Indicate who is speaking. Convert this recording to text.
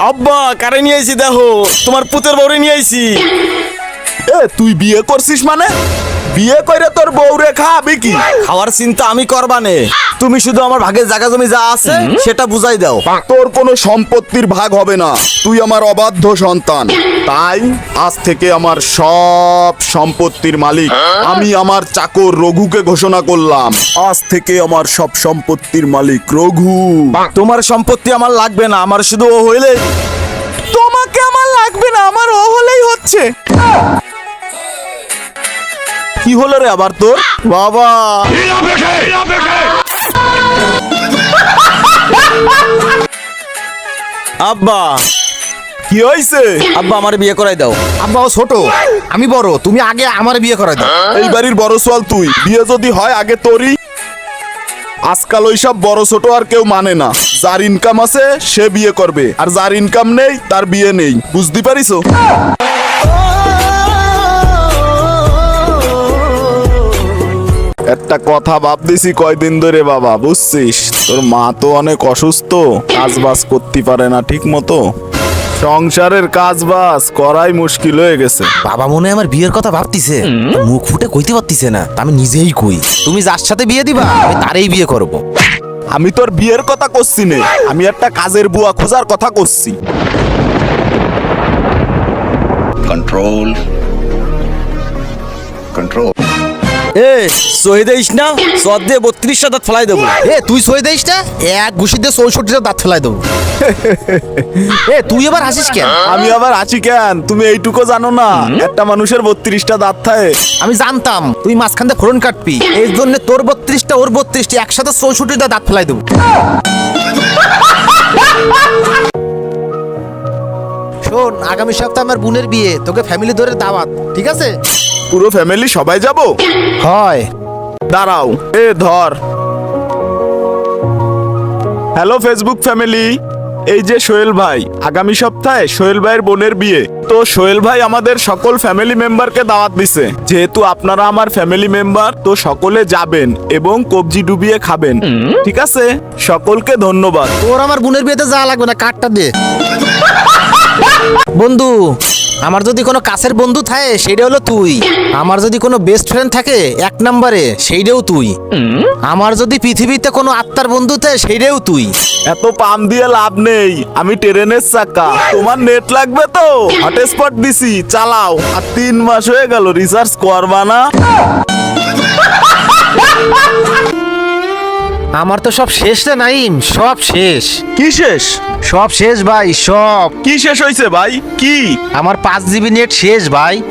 Speaker 1: আব্বা কারে নিয়ে আইছি দেখো? তোমার পুতের বউরে নিয়ে আইছি।
Speaker 2: এ তুই বিয়ে করছিস মানে? বিয়ে করে তোর বউরে খাবি কি?
Speaker 1: খাওয়ার চিন্তা আমি করবানে তুমি শুধু আমার ভাগের জায়গা জমি যা আছে সেটা বুঝাই দাও।
Speaker 2: তোর কোনো সম্পত্তির ভাগ হবে না। তুই আমার অবাধ্য সন্তান। তাই আজ থেকে আমার সব সম্পত্তির মালিক। আমি আমার চাকর রঘুকে ঘোষণা করলাম। আজ থেকে আমার সব সম্পত্তির মালিক রঘু।
Speaker 1: তোমার সম্পত্তি আমার লাগবে না আমার শুধু ও হইলে
Speaker 2: তোমাকে আমার লাগবে না আমার ও হলেই হচ্ছে। কি হলো রে আবার তোর?
Speaker 1: বাবা। আব্বা
Speaker 2: কি হয়েছে
Speaker 1: আব্বা আমার বিয়ে করাই দাও।
Speaker 3: আব্বা ও ছোট। আমি বড় তুমি আগে আমার বিয়ে করে দাও।
Speaker 2: এই বাড়ির বড় সোয়াল তুই। বিয়ে যদি হয় আগে তোরই। আজকাল ওইসব বড় ছোট আর কেউ মানে না। যার ইনকাম আছে সে বিয়ে করবে। আর যার ইনকাম নেই তার বিয়ে নেই। বুঝতে পারিস একটা কথা ভাবতেছি কয়দিন ধরে বাবা বুঝছিস? তোর মা তো অনেক অসুস্থ কাজ বাজ করতে পারে না ঠিক মতো সংসারের কাজ বাজ করাই মুশকিল হয়ে গেছে।
Speaker 3: বাবা মনে হয় আমার বিয়ের কথা ভাবতিছে। মুখ ফুটে কইতে পারতিছে না তা আমি নিজেই কই। তুমি যার সাথে বিয়ে দিবা আমি তারই বিয়ে করব।
Speaker 2: আমি তোর বিয়ের কথা করছি নে। আমি একটা কাজের বুয়া খোঁজার কথা করছি।
Speaker 4: Control control.
Speaker 1: এ শহীদ ইস না? সদ দিয়ে বত্রিশটা দাঁত ফেলাই দেবো।
Speaker 3: এ তুই সই দিস না? এক ঘুষিতে চৌষট্টিটা দাঁত ফেলাই দেবো। এ তুই এবার হাসিস কেন?
Speaker 2: আমি আবার আছি কেন? তুমি এইটুকু জানো না। একটা মানুষের বত্রিশটা দাঁত থাকে।
Speaker 3: আমি জানতাম তুই মাঝখান দিয়ে ফোরন কাটবি। এই জন্য তোর বত্রিশটা ওর বত্রিশটা একসাথে চৌষট্টিটা দাঁত ফেলাই দেবো। শোন আগামী সপ্তাহে আমার বোনের বিয়ে তোকে ফ্যামিলি ধরে দাওয়াত ঠিক আছে?
Speaker 2: পুরো ফ্যামিলি সবাই যাব?
Speaker 3: হয়।
Speaker 2: দাঁড়াও এ ধর। হ্যালো ফেসবুক ফ্যামিলি এই যে সোহেল ভাই আগামী সপ্তাহে সোহেল ভাইয়ের বোনের বিয়ে। তো সোহেল ভাই আমাদের সকল ফ্যামিলি মেম্বারকে দাওয়াত দিছে। যেহেতু আপনারা আমার ফ্যামিলি মেম্বার তো সকলে যাবেন এবং কবজি ডুবিয়ে খাবেন। ঠিক আছে? সকলকে ধন্যবাদ।
Speaker 3: তোর আমার বোনের বিয়েতে যাওয়া লাগবে না কার্ডটা দে। বন্ধু আমার যদি কোনো কাছের বন্ধু থাকে, সেইটা হলো তুই। আমার যদি কোনো বেস্ট ফ্রেন্ড থাকে, এক নম্বরে, সেইটাও তুই। আমার যদি পৃথিবীতে কোনো আত্মার বন্ধু থাকে, সেইটাও তুই।
Speaker 2: এত পাম দিয়ে লাভ নেই। আমি ট্রেনের চাকা। তোমার নেট লাগবে তো? হটস্পট দিছি। চালাও। আর তিন মাস হয়ে গেল রিসার্চ করবা না?
Speaker 3: আমার তো সব শেষ রে নাইম সব শেষ।
Speaker 2: কি শেষ?
Speaker 3: সব শেষ ভাই সব।
Speaker 2: কি শেষ হয়েছে ভাই? কি?
Speaker 3: আমার পাঁচ জিবি নেট শেষ ভাই।